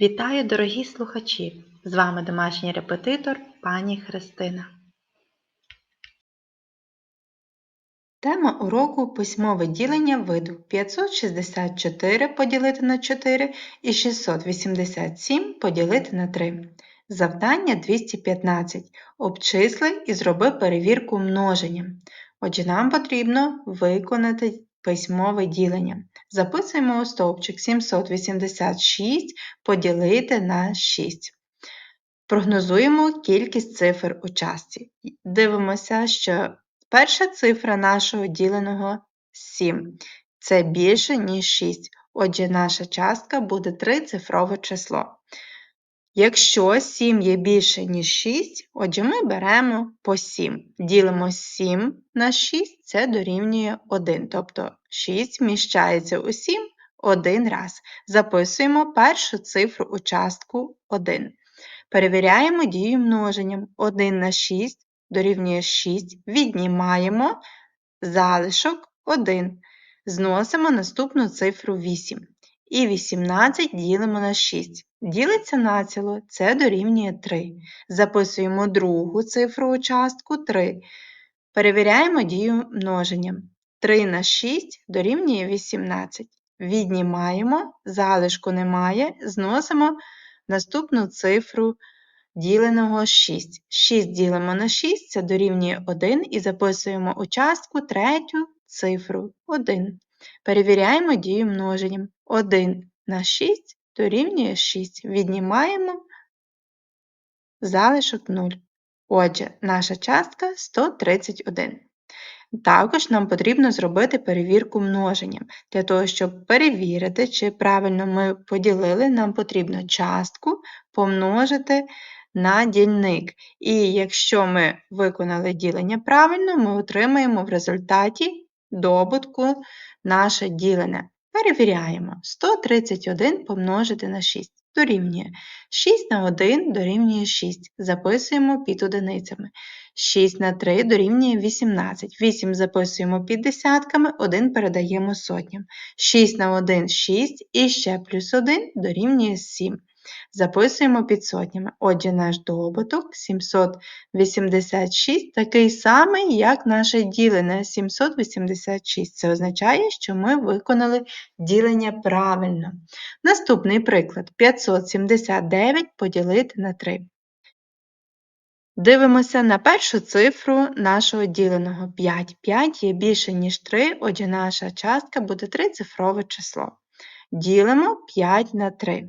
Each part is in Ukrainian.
Вітаю, дорогі слухачі! З вами домашній репетитор пані Христина. Тема уроку письмове ділення виду 564 поділити на 4 і 687 поділити на 3. Завдання 215. Обчисли і зроби перевірку множення. Отже, нам потрібно виконати письмове ділення. Записуємо у стовпчик 786 поділити на 6. Прогнозуємо кількість цифр у частці. Дивимося, що перша цифра нашого діленого 7. Це більше, ніж 6. Отже, наша частка буде трицифрове число. Якщо 7 є більше, ніж 6, отже, ми беремо по 7. Ділимо 7 на 6, це дорівнює 1. Тобто 6 вміщається у 7 один раз. Записуємо першу цифру у частку 1. Перевіряємо дію множенням. 1 на 6 дорівнює 6. Віднімаємо залишок 1. Зносимо наступну цифру 8. І 18 ділимо на 6. Ділиться націло, це дорівнює 3. Записуємо другу цифру у частку 3. Перевіряємо дію множенням. 3 на 6 дорівнює 18. Віднімаємо, залишку немає, зносимо наступну цифру діленого 6. 6 ділимо на 6, це дорівнює 1 і записуємо у частку третю цифру 1. Перевіряємо дію множенням. 1 на 6 дорівнює 6. Віднімаємо залишок 0. Отже, наша частка 131. Також нам потрібно зробити перевірку множенням. Для того, щоб перевірити, чи правильно ми поділили, нам потрібно частку помножити на дільник. І якщо ми виконали ділення правильно, ми отримаємо в результаті добутку наше ділене. Перевіряємо. 131 помножити на 6 дорівнює. 6 на 1 дорівнює 6. Записуємо під одиницями. 6 на 3 дорівнює 18. 8 записуємо під десятками, 1 передаємо сотням. 6 на 1 6 і ще плюс 1 дорівнює 7. Записуємо під сотнями. Отже, наш добуток 786 такий самий, як наше ділене 786. Це означає, що ми виконали ділення правильно. Наступний приклад 579 поділити на 3. Дивимося на першу цифру нашого діленого 5. 5 є більше, ніж 3, отже, наша частка буде трицифрове число. Ділимо 5 на 3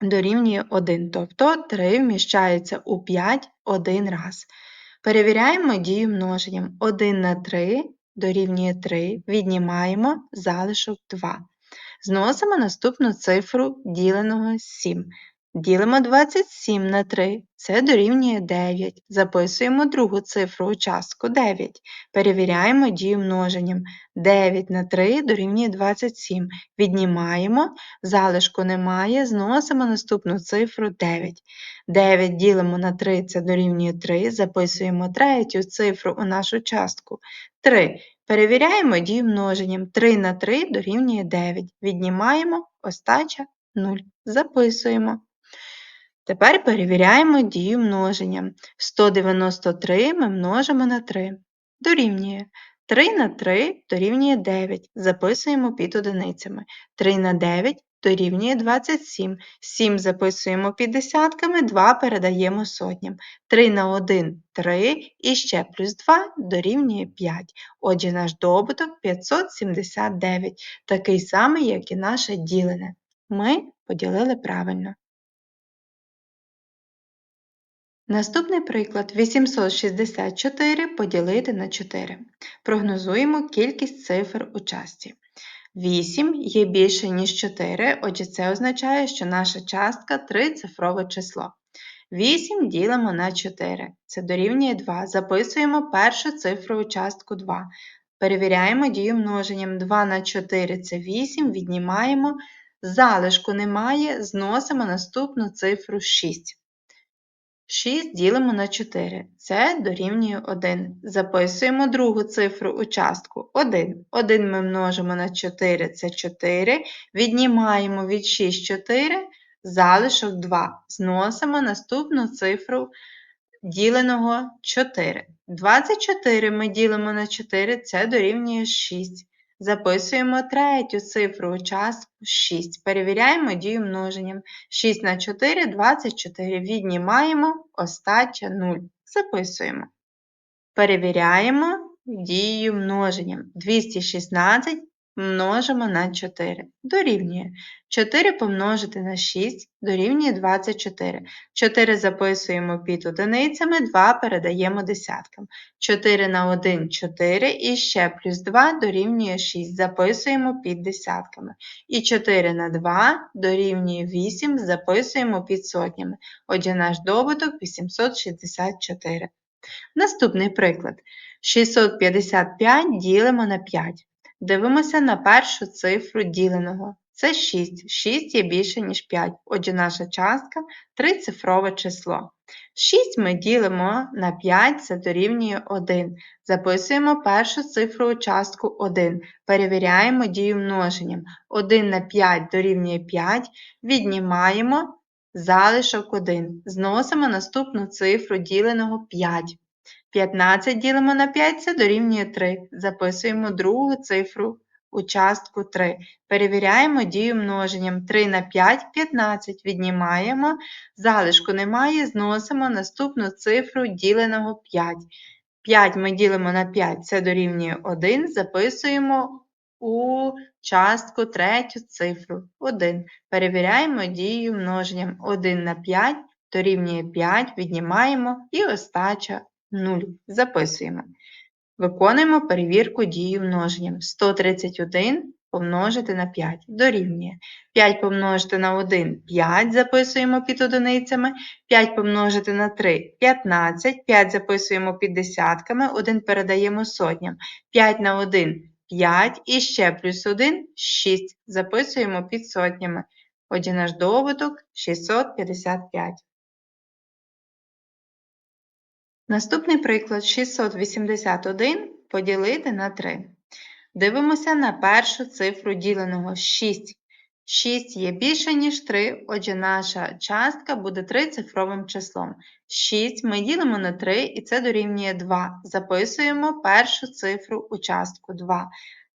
дорівнює 1, тобто 3 вміщається у 5 один раз. Перевіряємо дію множенням. 1 на 3 дорівнює 3, віднімаємо залишок 2. Зносимо наступну цифру діленого 7. Ділимо 27 на 3, це дорівнює 9. Записуємо другу цифру у частку 9. Перевіряємо дію множенням. 9 на 3 дорівнює 27. Віднімаємо, залишку немає, зносимо наступну цифру 9. 9 ділимо на 3, це дорівнює 3. Записуємо третю цифру у нашу частку 3. Перевіряємо дію множенням. 3 на 3 дорівнює 9. Віднімаємо остача 0. Записуємо. Тепер перевіряємо дію множення. 193 ми множимо на 3. Дорівнює. 3 на 3 дорівнює 9. Записуємо під одиницями. 3 на 9 дорівнює 27. 7 записуємо під десятками, 2 передаємо сотням. 3 на 1 3 і ще плюс 2 дорівнює 5. Отже, наш добуток 579, такий самий, як і наше ділене. Ми поділили правильно. Наступний приклад 864 поділити на 4. Прогнозуємо кількість цифр у частці. 8 є більше, ніж 4, отже, це означає, що наша частка трицифрове число. 8 ділимо на 4. Це дорівнює 2. Записуємо першу цифру у частку 2. Перевіряємо дію множенням 2 на 4 це 8, віднімаємо. Залишку немає, зносимо наступну цифру 6. 6 ділимо на 4. Це дорівнює 1. Записуємо другу цифру у частку 1. 1 ми множимо на 4 це 4. Віднімаємо від 6 4. залишок 2. Зносимо наступну цифру діленого 4. 24 ми ділимо на 4, це дорівнює 6. Записуємо третю цифру частку 6. Перевіряємо дію множенням. 6 на 4 – 24. Віднімаємо остача 0. Записуємо. Перевіряємо дію множенням. 216 множимо на 4. Дорівнює. 4 помножити на 6 дорівнює 24. 4 записуємо під одиницями, 2 передаємо десяткам. 4 на 1 – 4 і ще плюс 2 дорівнює 6. Записуємо під десятками. І 4 на 2 дорівнює 8, записуємо під сотнями. Отже, наш добуток 864. Наступний приклад. 655 ділимо на 5. Дивимося на першу цифру діленого. Це 6. 6 є більше, ніж 5. Отже, наша частка трицифрове число. 6 ми ділимо на 5, це дорівнює 1. Записуємо першу цифру у частку 1. Перевіряємо дію множенням. 1 на 5 дорівнює 5. Віднімаємо залишок 1. Зносимо наступну цифру діленого 5. 15 ділимо на 5 це дорівнює 3. Записуємо другу цифру у частку 3. Перевіряємо дію множенням. 3 на 5 15. Віднімаємо, залишку немає, зносимо наступну цифру діленого 5. 5 ми ділимо на 5, це дорівнює 1. Записуємо у частку третю цифру 1. Перевіряємо дію множенням. 1 на 5 дорівнює 5, віднімаємо і остача 0. Записуємо. Виконуємо перевірку дії множенням. 131 помножити на 5 дорівнює. 5 помножити на 1 5 записуємо під одиницями. 5 помножити на 3 15. 5 записуємо під десятками, 1 передаємо сотням. 5 на 1 5 і ще плюс 1 6 записуємо під сотнями. Отже, наш добуток 655. Наступний приклад 681 поділити на 3. Дивимося на першу цифру діленого 6. 6 є більше, ніж 3, отже, наша частка буде трицифровим числом. 6 ми ділимо на 3 і це дорівнює 2. Записуємо першу цифру у частку 2.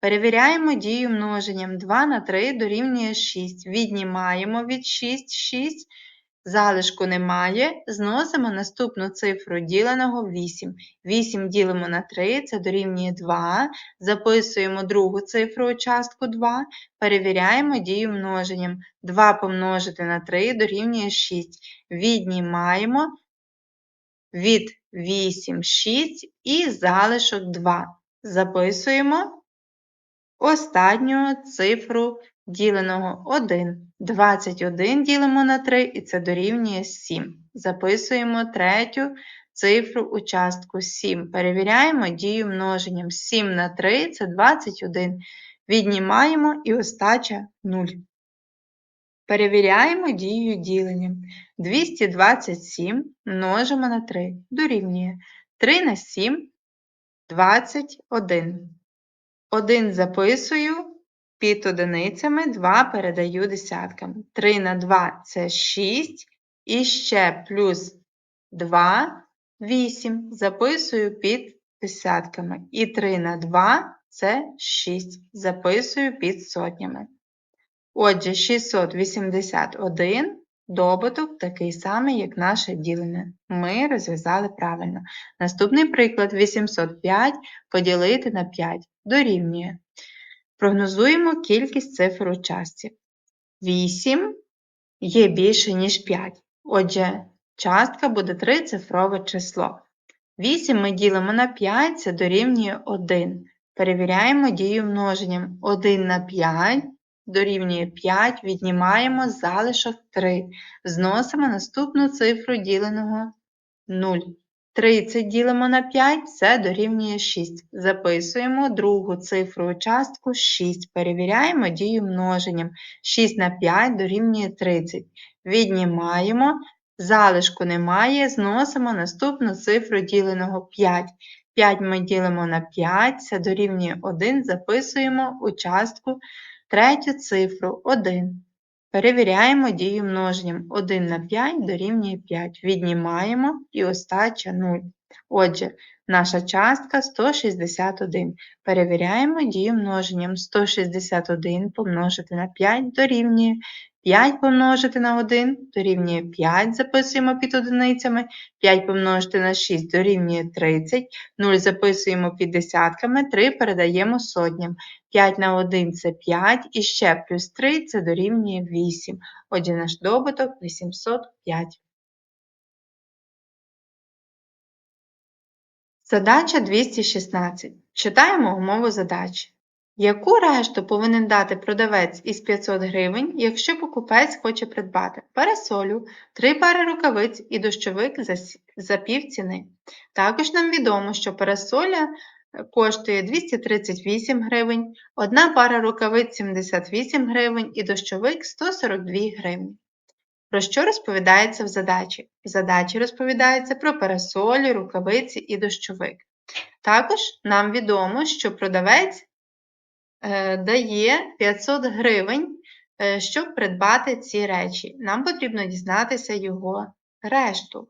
Перевіряємо дію множенням. 2 на 3 дорівнює 6. Віднімаємо від 6 6. Залишку немає, зносимо наступну цифру діленого 8. 8 ділимо на 3, це дорівнює 2. Записуємо другу цифру у частку 2, перевіряємо дію множенням. 2 помножити на 3 дорівнює 6. Віднімаємо від 8 6 і залишок 2. Записуємо останню цифру діленого 1. 21 ділимо на 3 і це дорівнює 7. Записуємо третю цифру у частку 7. Перевіряємо дію множенням. 7 на 3 це 21. Віднімаємо і остача 0. Перевіряємо дію ділення. 227 множимо на 3 дорівнює 3 на 7 21. 1 записую під одиницями 2 передаю десяткам. 3 на 2 це 6. І ще плюс 2 8. Записую під десятками. І 3 на 2 це 6. Записую під сотнями. Отже, 681 добуток такий самий, як наше ділене. Ми розв'язали правильно. Наступний приклад 805 поділити на 5 дорівнює. Прогнозуємо кількість цифр у частці. 8 є більше, ніж 5. Отже, частка буде трицифрове число. 8 ми ділимо на 5, це дорівнює 1. Перевіряємо дію множенням. 1 на 5 дорівнює 5, віднімаємо залишок 3. Зносимо наступну цифру діленого 0. 30 ділимо на 5, це дорівнює 6. Записуємо другу цифру частку 6. Перевіряємо дію множенням. 6 на 5 дорівнює 30. Віднімаємо, залишку немає, зносимо наступну цифру діленого 5. 5 ми ділимо на 5, це дорівнює 1, записуємо у частку третю цифру 1. Перевіряємо дію множенням. 1 на 5 дорівнює 5. Віднімаємо і остача 0. Отже, наша частка 161. Перевіряємо дію множенням. 161 помножити на 5 дорівнює 5 помножити на 1 дорівнює 5, записуємо під одиницями, 5 помножити на 6 дорівнює 30, 0 записуємо під десятками, 3 передаємо сотням. 5 на 1 це 5 і ще плюс 3 це дорівнює 8. Отже, наш добуток 805. Задача 216. Читаємо умову задачі. Яку решту повинен дати продавець із 500 гривень, якщо покупець хоче придбати парасолю, 3 пари рукавиць і дощовик за, пів ціни? Також нам відомо, що парасоля е, коштує 238 гривень, одна пара рукавиць 78 гривень і дощовик 142 гривні. Про що розповідається в задачі? В задачі розповідається про парасолі, рукавиці і дощовик. Також нам відомо, що продавець дає 500 гривень, е, щоб придбати ці речі. Нам потрібно дізнатися його решту.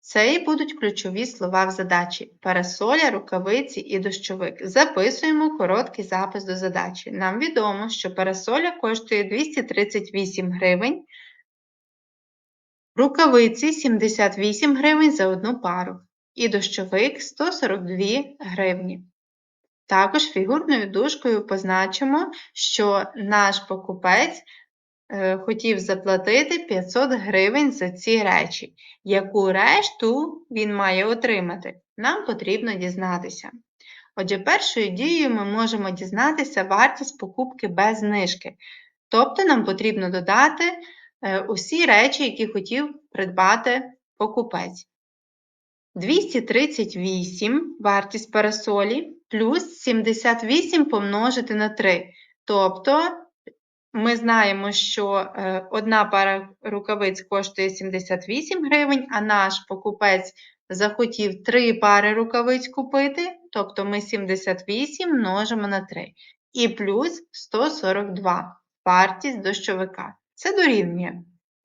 Це і будуть ключові слова в задачі: парасоля, рукавиці і дощовик. Записуємо короткий запис до задачі. Нам відомо, що парасоля коштує 238 гривень, рукавиці 78 гривень за одну пару, і дощовик 142 гривні. Також фігурною дужкою позначимо, що наш покупець Е, хотів заплатити 500 гривень за ці речі. Яку решту він має отримати, нам потрібно дізнатися. Отже, першою дією ми можемо дізнатися вартість покупки без знижки. Тобто нам потрібно додати е, усі речі, які хотів придбати покупець. 238 вартість парасолі плюс 78 помножити на 3. Тобто ми знаємо, що е, одна пара рукавиць коштує 78 гривень, а наш покупець захотів три пари рукавиць купити, тобто ми 78 множимо на 3. І плюс 142 вартість дощовика. Це дорівнює.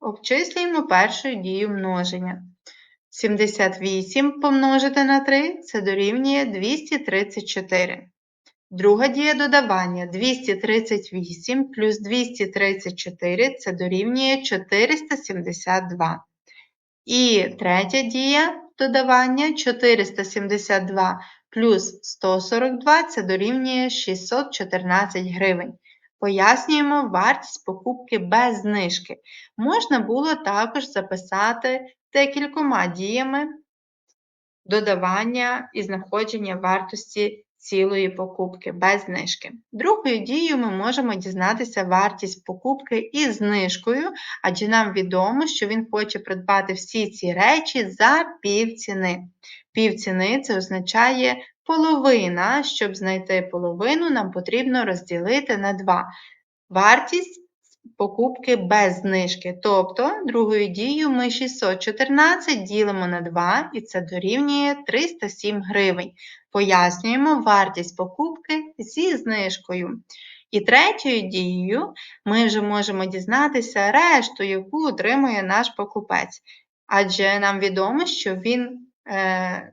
Обчислюємо першу дію множення. 78 помножити на 3 це дорівнює 234. Друга дія додавання 238 плюс 234 це дорівнює 472. І третя дія додавання 472 плюс 142 це дорівнює 614 гривень. Пояснюємо вартість покупки без знижки. Можна було також записати декількома діями додавання і знаходження вартості цілої покупки без знижки. Другою дією ми можемо дізнатися вартість покупки із знижкою, адже нам відомо, що він хоче придбати всі ці речі за півціни. Півціни це означає половина. Щоб знайти половину, нам потрібно розділити на 2. Вартість покупки без знижки. Тобто, другою дією ми 614 ділимо на 2 і це дорівнює 307 гривень. Пояснюємо вартість покупки зі знижкою. І третьою дією ми вже можемо дізнатися решту, яку отримує наш покупець. Адже нам відомо, що він е,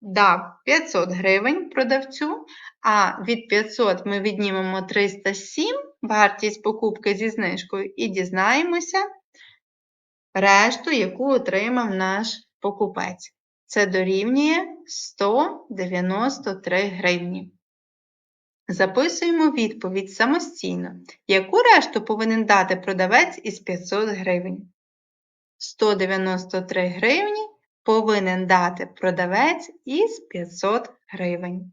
дав 500 гривень продавцю, а від 500 ми віднімемо 307 вартість покупки зі знижкою і дізнаємося решту, яку отримав наш покупець. Це дорівнює 193 гривні. Записуємо відповідь самостійно. Яку решту повинен дати продавець із 500 гривень? 193 гривні повинен дати продавець із 500 гривень.